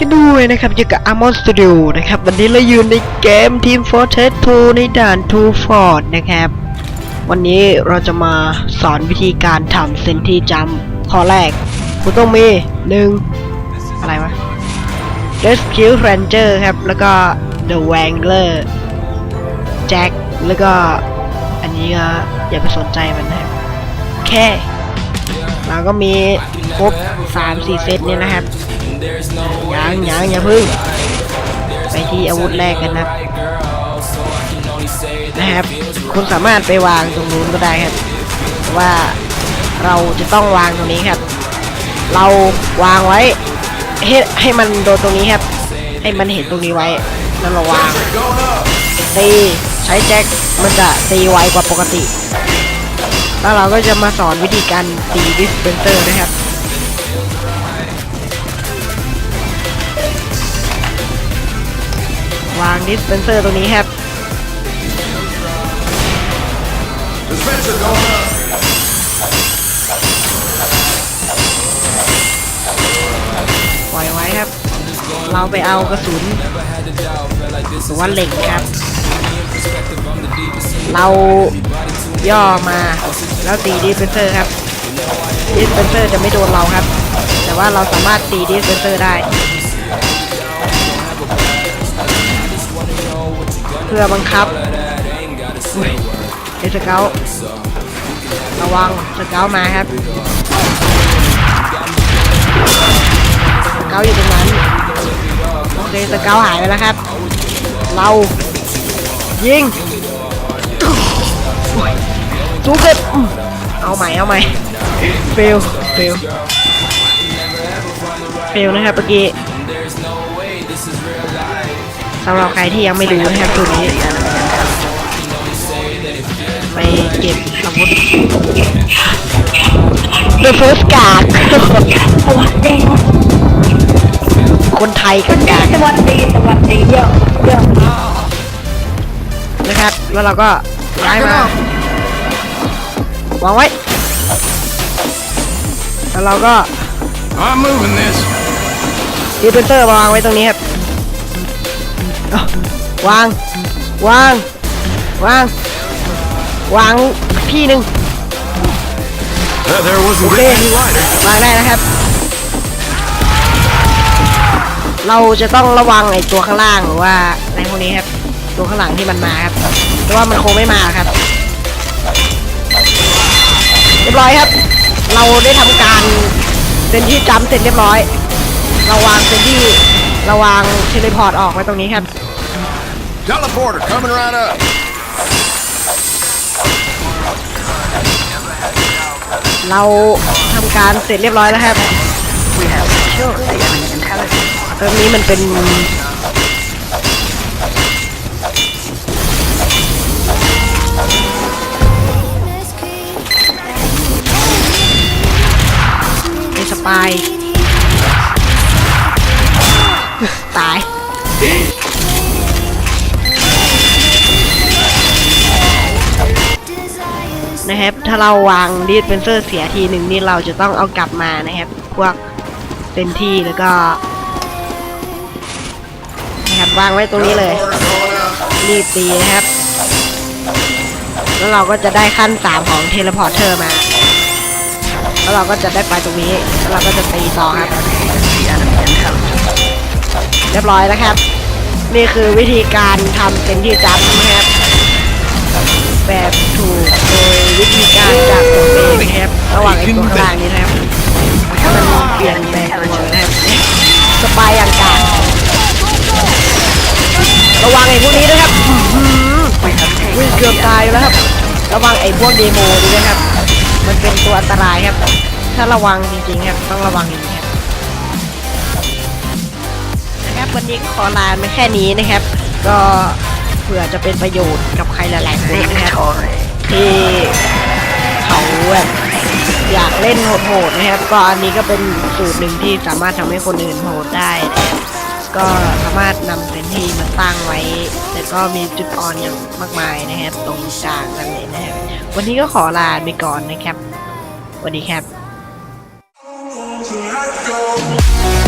กันด้วยนะครับอยู่กับ Amon Studio นะครับ วันนี้เราอยู่ในเกม Team Fortress 2 ในด่าน Two Fort นะครับ วันนี้เราจะมาสอนวิธีการทำเซนที่จัมข้อแรก คุณต้องมีหนึ่งอะไรวะ Rescue Ranger ครับ แล้วก็ The Wangler Jack แล้วก็ อันนี้ก็อย่าไปสนใจมันนะครับแค่เราก็มีครบ3-4 เซตเนี่ยนะครับ ยังยังอย่าพึ่ง ไปที่อาวุธแรกกันนะนะครับ คุณสามารถไปวางตรงนู้นก็ได้ครับแต่ว่าเราจะต้องวางตรงนี้ครับ เราวางไว้ให้ให้มันโดนตรงนี้ครับ ให้มันเห็นตรงนี้ไว้ แล้วเราวาง ตีใช้แจ็ค มันจะตีไวกว่าปกติ แล้วเราก็จะมาสอนวิธีการตีดิสเพนเซอร์นะครับ วางดิสเพนเซอร์ตรงนี้ครับปล่อยไว้ครับ เราไปเอากระสุนหรือว่าเหล็กครับ เราย่อมาแล้วตีดิสเพนเซอร์ครับดิสเพนเซอร์จะไม่โดนเราครับ แต่ว่าเราสามารถตีดิสเพนเซอร์ได้ พื่อบังคับอุ๊ยไอ้สเกลระวังสเกลมาครับสเกลอยู่ตรงนั้นโอเคสเกลหายไปแล้วครับ เรายิงสู้เกิดอื้อเอาใหม่เอาใหม่เฟลเฟลเฟลนะครับเมื่อกี้ สำหรับใครที่ยังไม่รู้นะครับตัวนี้ไปเก็บอาวุธ The First Guard สวัสดีคนไทยกันกากสวัสดีสวัสดีเยอะเยอะนะครับแล้วเราก็ย้ายมาวางไว้ แล้วเราก็ I'm moving this. ดีเพนเตอร์มาวางไว้ตรงนี้ครับเอ้า วาง วาง วาง วางที่หนึ่ง That there wasn't Okay. getting any lighter. วางได้นะครับ เราจะต้องระวังไอตัวข้างล่างหรือว่าอะไรพวกนี้ครับ ตัวข้างหลังที่มันมาครับแต่ว่ามันคงไม่มาครับเรียบร้อยครับ เราได้ทำการเซนที่จัมป์เสร็จเรียบร้อย เราวางเซนที่ ราวางเทเลพอร์ตออกไว้ตรงนี้ครับ Teleporter coming right up. เราทำการเสร็จเรียบร้อยแล้วครับตรงนี้มันเป็นไอ้สปาย ตาย นะครับ ถ้าเราวางดีดเป็นเซอร์เสียทีหนึ่งนี่เราจะต้องเอากลับมานะครับ พวกเต็นที่แล้วก็นะครับวางไว้ตรงนี้เลย รีบตีนะครับ แล้วเราก็จะได้ขั้นสามของเทเลพอร์เตอร์มา แล้วเราก็จะได้ไปตรงนี้ แล้วเราก็จะตีต่อครับ เรียบร้อยแล้วครับ นี่คือวิธีการทำเต็นที่จับนะครับ แบบถูกโดยวิธีการจากตัวเองนะครับระหว่างไอ้ตัวข้างล่างนี้นะครับมันเปลี่ยนแปลงตัวนะครับสปายอย่างการะวังไอ้พวกนี้ด้วยครับวิ่งเกือบตายแล้วครับ ระวังไอ้พวกเดโมด้วยนะครับ มันเป็นตัวอันตรายครับ ถ้าระวังจริงๆครับต้องระวังจริง วันนี้ขอลาไปแค่นี้นะครับ ก็เผื่อจะเป็นประโยชน์กับใครหลายๆคนนะครับที่เขาแบบอยากเล่นโหดๆนะครับ ก็อันนี้ก็เป็นสูตรหนึ่งที่สามารถทำให้คนอื่นโหดได้นะครับก็สามารถนำเซนที่มาตั้งไว้ แต่ก็มีจุดอ่อนอย่างมากมายนะครับ ตรงกลางนั่นเลยนะครับวันนี้ก็ขอลาไปก่อนนะครับสวัสดีครับ Let go.